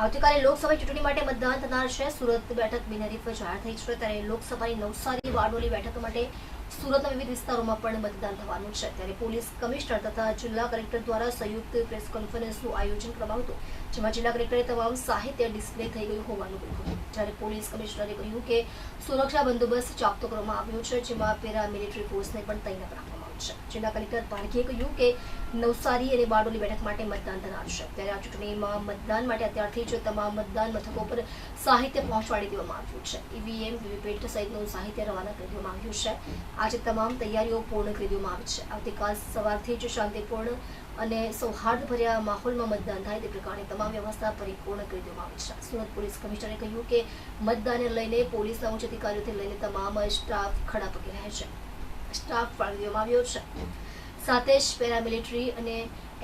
આવતીકાલે લોકસભા ચૂંટણી માટે મતદાન થનાર છે. સુરત બેઠક બિનહરીફ જાહેર થઈ છે ત્યારે લોકસભાની નવસારી બારડોલી બેઠક માટે સુરતના વિવિધ વિસ્તારોમાં પણ મતદાન થવાનું છે. ત્યારે પોલીસ કમિશનર તથા જિલ્લા કલેક્ટર દ્વારા સંયુક્ત પ્રેસ કોન્ફરન્સનું આયોજન કરવામાં હતું, જેમાં જિલ્લા કલેક્ટરે તમામ સાહિત્ય ડિસ્પ્લે થઈ ગયું હોવાનું કહ્યું જ્યારે પોલીસ કમિશનરે કહ્યું કે સુરક્ષા બંદોબસ્ત ચાપતો કરવામાં આવ્યો છે, જેમાં પેરા મિલિટરી ફોર્સને પણ તૈનાત રાખવામાં છે જિલ્લા કલેક્ટર પારખીએ કહ્યું કે નવસારી અને બારડોલી બેઠક માટે મતદાન થનાર છે. ત્યારે આ ચૂંટણીમાં મતદાન માટે અત્યારથી જ તમામ મતદાન મથકો પર સાહિત્ય પહોંચાડી દેવામાં આવ્યું છે. ઈવીએમ, વીવીપેટ સહિતનું સાહિત્ય રવાના કરી દેવામાં આવ્યું છે. આજે તમામ તૈયારીઓ પૂર્ણ કરી દેવામાં આવી છે. આવતીકાલ સવારથી જ શાંતિપૂર્ણ અને સૌહાર્દભર્યા માહોલમાં મતદાન થાય તે પ્રકારની તમામ વ્યવસ્થા પરિપૂર્ણ કરી દેવામાં આવી છે. સુરત પોલીસ કમિશનરે કહ્યું કે મતદાનને લઈને પોલીસના ઉચ્ચ અધિકારીઓથી લઈને તમામ સ્ટાફ ખડા પગે રહે છે. સ્ટાફ ફાળવવામાં આવ્યો છે. સાથે જ પેરામિલિટરી અને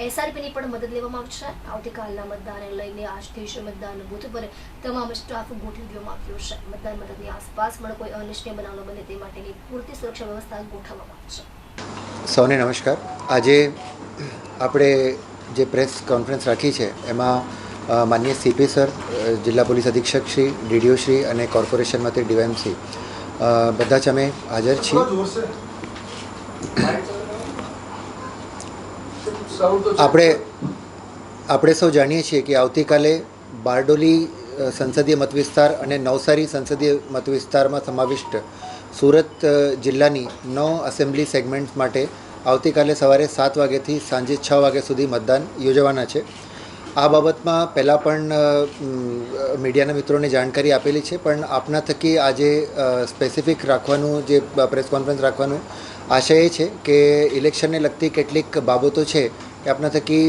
એસઆરપીની પણ મદદ લેવામાં આવી છે. આવતીકાલના મતદાનને લઈને આજથી મતદાન બુથ પર તમામ સ્ટાફ ગોઠવી દેવામાં આવ્યો છે. મતદાન મથકની આસપાસ પણ કોઈ અનિચ્છનીય બનાવ બને તે માટેની પૂરતી સુરક્ષા વ્યવસ્થા ગોઠવવામાં આવી છે. સૌને નમસ્કાર. આજે આપણે જે પ્રેસ કોન્ફરન્સ રાખી છે, એમાં માનીય સીપી સર જિલ્લા પોલીસ અધિક્ષક શ્રી, ડીડીઓ શ્રી અને કોર્પોરેશનમાંથી ડીવાયમસી બધા જ અમે હાજર છીએ. આપણે આપણે સૌ જાણીએ છીએ કે આવતીકાલે બારડોલી સંસદીય મતવિસ્તાર અને નવસારી સંસદીય મતવિસ્તારમાં સમાવિષ્ટ સુરત જિલ્લાની નવ એસેમ્બલી સેગમેન્ટ્સ માટે આવતીકાલે સવારે સાત વાગ્યાથી સાંજે છ વાગ્યા સુધી મતદાન યોજવાના છે. આ બાબતમાં પહેલાં પણ મીડિયાના મિત્રોને જાણકારી આપેલી છે, પણ આપના થકી આજે સ્પેસિફિક રાખવાનું જે પ્રેસ કોન્ફરન્સ રાખવાનું આશય એ છે કે ઇલેક્શનને લગતી કેટલીક બાબતો છે એ આપના થકી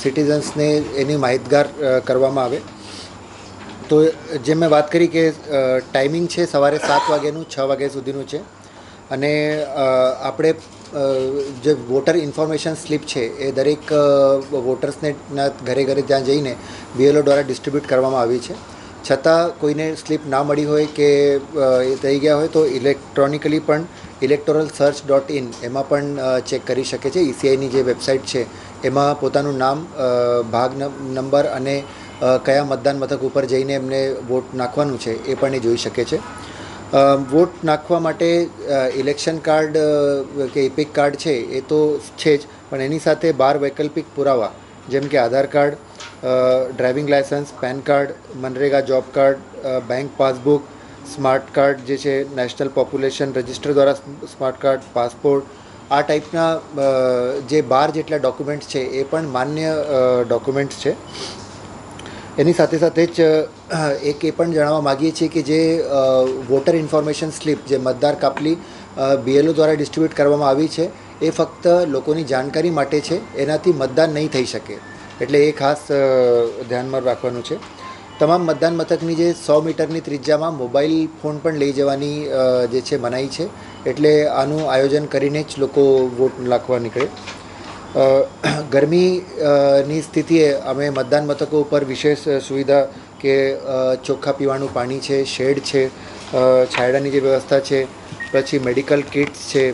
સિટીઝન્સને એની માહિતગાર કરવામાં આવે. તો જે મેં વાત કરી કે ટાઈમિંગ છે સવારે સાત વાગ્યાનું, છ વાગ્યા સુધીનું છે. અને આપણે જે વોટર ઇન્ફોર્મેશન સ્લીપ છે એ દરેક વોટર્સને ઘરે ઘરે ત્યાં જઈને બીએલઓ દ્વારા ડિસ્ટ્રીબ્યુટ કરવામાં આવી છે. છતાં કોઈને સ્લીપ ના મળી હોય કે એ થઈ ગયા હોય તો ઇલેક્ટ્રોનિકલી પણ ઇલેક્ટોરલ સર્ચ ડોટ ઇન એમાં પણ ચેક કરી શકે છે. ઈસીઆઈની જે વેબસાઇટ છે, એમાં પોતાનું નામ ભાગ નંબર અને કયા મતદાન મથક ઉપર જઈને એમને વોટ નાખવાનું છે, એ પણ એ જોઈ શકે છે. વોટ નાખવા માટે ઇલેક્શન કાર્ડ કે ઇપિક કાર્ડ છે, એ તો છે જ, પણ એની સાથે બાર વૈકલ્પિક પુરાવા, જેમ કે Aadhaar card driving licence PAN card, MNREGA job card bank passbook, smart card જે છે, નેશનલ પોપ્યુલેશન રજિસ્ટર દ્વારા સ્માર્ટ કાર્ડ, પાસપોર્ટ, આ ટાઈપના જે બાર જેટલા ડોક્યુમેન્ટ્સ છે, એ પણ માન્ય ડોક્યુમેન્ટ્સ છે. એની સાથે સાથે જ એક એ પણ જણાવવા માગીએ છીએ કે જે વોટર ઇન્ફોર્મેશન સ્લિપ જે મતદાર કાપલી બીએલઓ દ્વારા ડિસ્ટ્રીબ્યુટ કરવામાં આવી છે, એ ફક્ત લોકોની જાણકારી માટે છે, એનાથી મતદાન નહીં થઈ શકે. એટલે એ ખાસ ધ્યાનમાં રાખવાનું છે. તમામ મતદાન મથકની જે સો મીટરની ત્રિજ્યામાં મોબાઈલ ફોન પણ લઈ જવાની જે છે મનાઈ છે. એટલે આનું આયોજન કરીને જ લોકો વોટ નાખવા નીકળે. ગરમીની સ્થિતિએ અમે મતદાન મથકો ઉપર વિશેષ સુવિધા કે ચોખ્ખા પીવાનું પાણી છે, શેડ છે છાયડાની જે વ્યવસ્થા છે પછી મેડિકલ કિટ્સ છે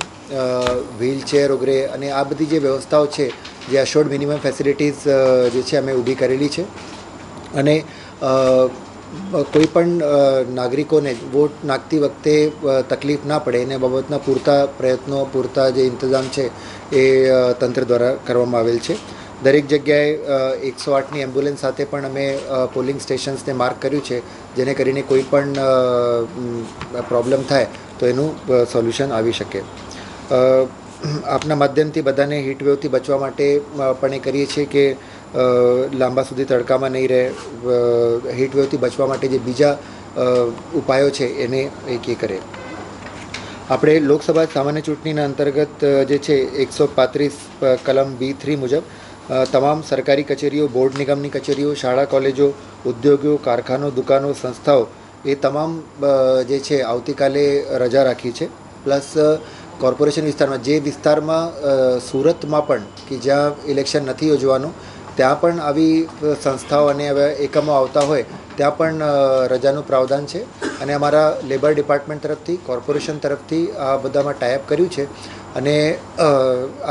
વ્હીલચેર વગેરે અને આ બધી જે વ્યવસ્થાઓ છે, જે અશોર્ડ મિનિમમ ફેસિલિટીઝ જે છે અમે ઊભી કરેલી છે. અને કોઈપણ કોઈ પણ નાગરિકોને વોટ નાખતી વખતે તકલીફ ના પડે, એને બાબતના પૂરતા પ્રયત્નો, પૂરતા જે ઇંતજામ છે, એ તંત્ર દ્વારા કરવામાં આવેલ છે. દરેક જગ્યાએ એકસો આઠની એમ્બ્યુલન્સ સાથે પણ અમે પોલિંગ સ્ટેશન્સને માર્ક કર્યું છે, જેને કરીને કોઈ પણ પ્રોબ્લેમ થાય તો એનું સોલ્યુશન આવી શકે. આપના માધ્યમથી બધાને હીટવેવથી બચવા માટે પણ એ કરીએ છીએ કે લાંબા સુધી તડકામાં નહીં રહે હીટવેવથી બચવા માટે જે બીજા ઉપાયો છે એને એક એ કરે. આપણે લોકસભા સામાન્ય ચૂંટણીના અંતર્ગત જે છે એકસો પાંત્રીસ કલમ બી થ્રી મુજબ તમામ સરકારી કચેરીઓ, બોર્ડ નિગમની કચેરીઓ, શાળા, કોલેજો, ઉદ્યોગો, કારખાનો, દુકાનો, સંસ્થાઓ એ તમામ જે છે, આવતીકાલે રજા રાખી છે. પ્લસ કોર્પોરેશન વિસ્તારમાં, જે વિસ્તારમાં સુરતમાં પણ, કે જ્યાં ઇલેક્શન નથી યોજવાનું, ત્યાં પણ આવી સંસ્થાઓ અને એકમો આવતા હોય, ત્યાં પણ રજાનું પ્રાવધાન છે. અને અમારા લેબર ડિપાર્ટમેન્ટ તરફથી, કોર્પોરેશન તરફથી આ બધામાં ટાઈપ કર્યું છે. અને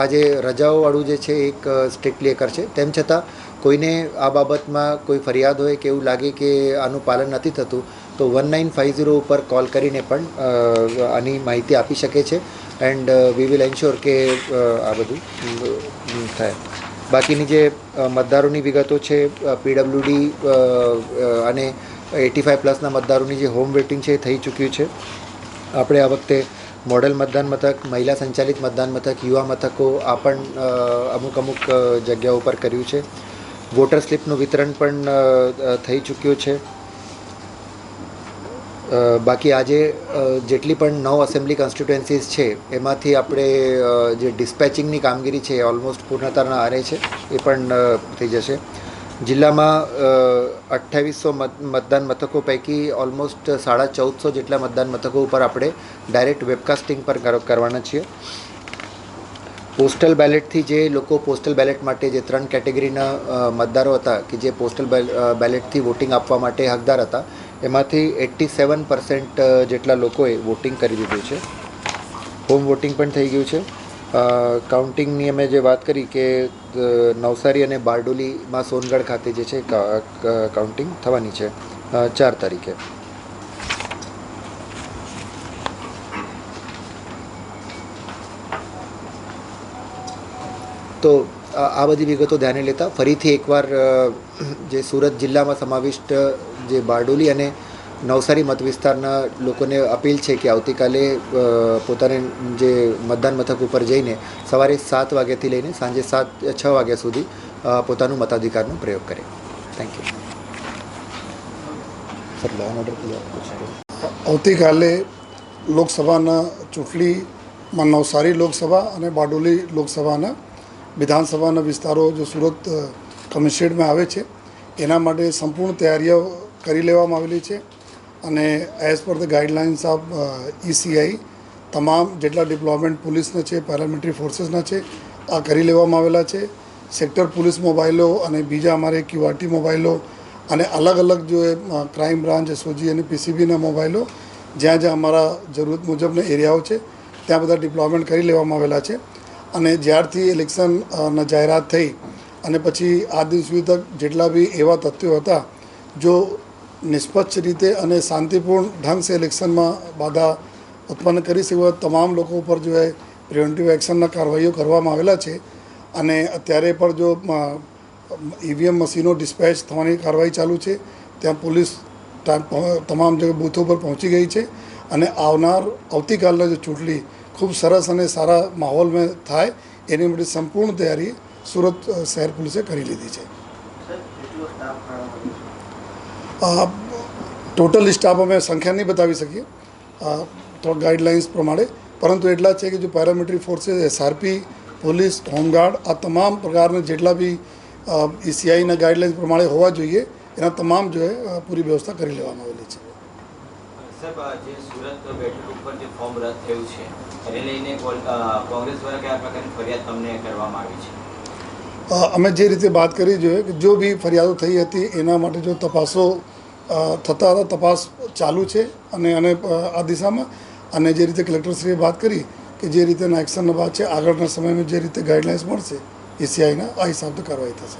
આ જે રજાઓવાળું જે છે, એક સ્ટ્રિક્ટલી એ કરશે તેમ છતાં, કોઈને આ બાબતમાં કોઈ ફરિયાદ હોય કે એવું લાગે કે આનું પાલન નથી થતું તો વન નાઇન ફાઇવ ઝીરો ઉપર કોલ કરીને પણ આની માહિતી આપી શકે છે. એન્ડ વી વિલ એન્શ્યોર કે આ બધું થાય. બાકીની જે મતદારોની વિગતો છે પીડબ્લ્યુડી અને એટી ફાઇવ પ્લસના મતદારોની જે હોમ વેટિંગ છે એ થઈ ચૂક્યું છે. આપણે આ વખતે મોડલ મતદાન મથક, મહિલા સંચાલિત મતદાન મથક, યુવા મથકો, આ પણ અમુક અમુક જગ્યાઓ પર કર્યું છે. વોટર સ્લિપનું વિતરણ પણ થઈ ચૂક્યું છે. બાકી આજે જેટલી પણ નવ એસેમ્બલી કોન્સ્ટિટ્યુએન્સીસ છે, એમાંથી આપણે જે ડિસ્પેચિંગની કામગીરી છે, એ ઓલમોસ્ટ પૂર્ણતાના આરે છે, એ પણ થઈ જશે. જિલ્લામાં અઠ્ઠાવીસો મતદાન મથકો પૈકી ઓલમોસ્ટ સાડા ચૌદસો જેટલા મતદાન મથકો ઉપર આપણે ડાયરેક્ટ વેબકાસ્ટિંગ પર કરવાના છીએ. પોસ્ટલ બેલેટથી જે લોકો પોસ્ટલ બેલેટ માટે જે ત્રણ કેટેગરીના મતદારો હતા કે જે પોસ્ટલ બેલેટથી વોટિંગ આપવા માટે હકદાર હતા, એમાંથી એટ્ટી સેવન પર્સન્ટ જેટલા લોકોએ વોટિંગ કરી દીધું છે. હોમ વોટિંગ પણ થઈ ગયું છે. કાઉન્ટિંગની અમે જે વાત કરી કે નવસારી અને બારડોલીમાં સોનગઢ ખાતે જે છે કાઉન્ટિંગ થવાની છે ચાર તારીખે. તો આ બધી વિગતો ધ્યાને લેતા ફરીથી એકવાર જે સુરત જિલ્લામાં સમાવિષ્ટ, જે બારડોલી અને નવસારી મત વિસ્તારના લોકોને અપીલ છે કે આવતીકાલે પોતાને જે મતદાન મથક ઉપર જઈને સવારે સાત વાગ્યાથી લઈને સાંજે સાત, છ વાગ્યા સુધી પોતાનું મતાધિકારનો પ્રયોગ કરે. Thank you sir law order આવતીકાલે લોકસભાના ચૂંટણીમાં નવસારી લોકસભા અને બારડોલી લોકસભાના વિધાનસભાના વિસ્તારો જો સુરત કમિશનરેટમાં આવે છે, એના માટે સંપૂર્ણ તૈયારીઓ કરી લેવામાં આવેલી છે. અને as per the guidelines of ECI તમામ જેટલા ડિપ્લોયમેન્ટ પોલીસના છે, પેરામિલિટરી ફોર્સીસના છે, આ કરી લેવામાં આવેલા છે. સેક્ટર પોલીસ મોબાઈલો અને બીજા અમારે ક્યુઆરટી મોબાઈલો અને અલગ અલગ જો એ ક્રાઇમ બ્રાન્ચ, એસઓજી અને પીસીબીના મોબાઈલો જ્યાં જ્યાં અમારા જરૂરત મુજબના એરિયાઓ છે, ત્યાં બધા ડિપ્લોયમેન્ટ કરી લેવામાં આવેલા છે. અને જ્યારથી ઇલેક્શનના જાહેરાત થઈ અને પછી આ દિવસ સુધી તક જેટલા બી એવા તથ્યો હતા, જો નિષ્પક્ષ રીતે અને શાંતિપૂર્ણ ઢંગ સે ઇલેક્શનમાં બાધા ઉત્પન્ન કરી શકે તમામ લોકો ઉપર જો એ પ્રિવેન્ટિવ એક્શનના કાર્યવાહીઓ કરવામાં આવેલા છે. અને અત્યારે પણ જો ઈવીએમ મશીનો ડિસ્પેચ થવાની કાર્યવાહી ચાલુ છે, ત્યાં પોલીસ તમામ જગ્યાએ બૂથો પર પહોંચી ગઈ છે અને આવનાર, આવતીકાલના જે ચૂંટણી ખૂબ સરસ અને સારા માહોલમાં થાય, એની માટે સંપૂર્ણ તૈયારી સુરત શહેર પોલીસે કરી લીધી છે. ટોટલ સ્ટાફ અમે સંખ્યા નહીં બતાવી શકીએ. થોડા ગાઈડલાઇન્સ પ્રમાણે, પરંતુ એટલા છે કે જો paramilitary forces SRP police, home guard, આ તમામ પ્રકારના જેટલા બી ઈસીઆઈના ગાઈડલાઇન્સ પ્રમાણે હોવા જોઈએ, એના તમામ જો પૂરી વ્યવસ્થા કરી લેવામાં આવેલી છે. સાહેબ જે સુરત બેઠક ઉપર જે ફોર્મ રદ થયું છે એને લઈને કોંગ્રેસ દ્વારા કયા પ્રકારની ફરિયાદ તમને કરવામાં આવી છે અમે જે રીતે વાત કરી જોઈએ કે જો બી ફરિયાદો થઈ હતી એના માટે જો તપાસો થતા હતા તપાસ ચાલુ છે અને અને આ દિશામાં અને જે રીતે કલેક્ટરશ્રીએ વાત કરી કે જે રીતેના એક્શનનો ભાગ છે આગળના સમયમાં જે રીતે ગાઈડલાઇન્સ મળશે એસીઆઈના આ હિસાબથી કાર્યવાહી થશે.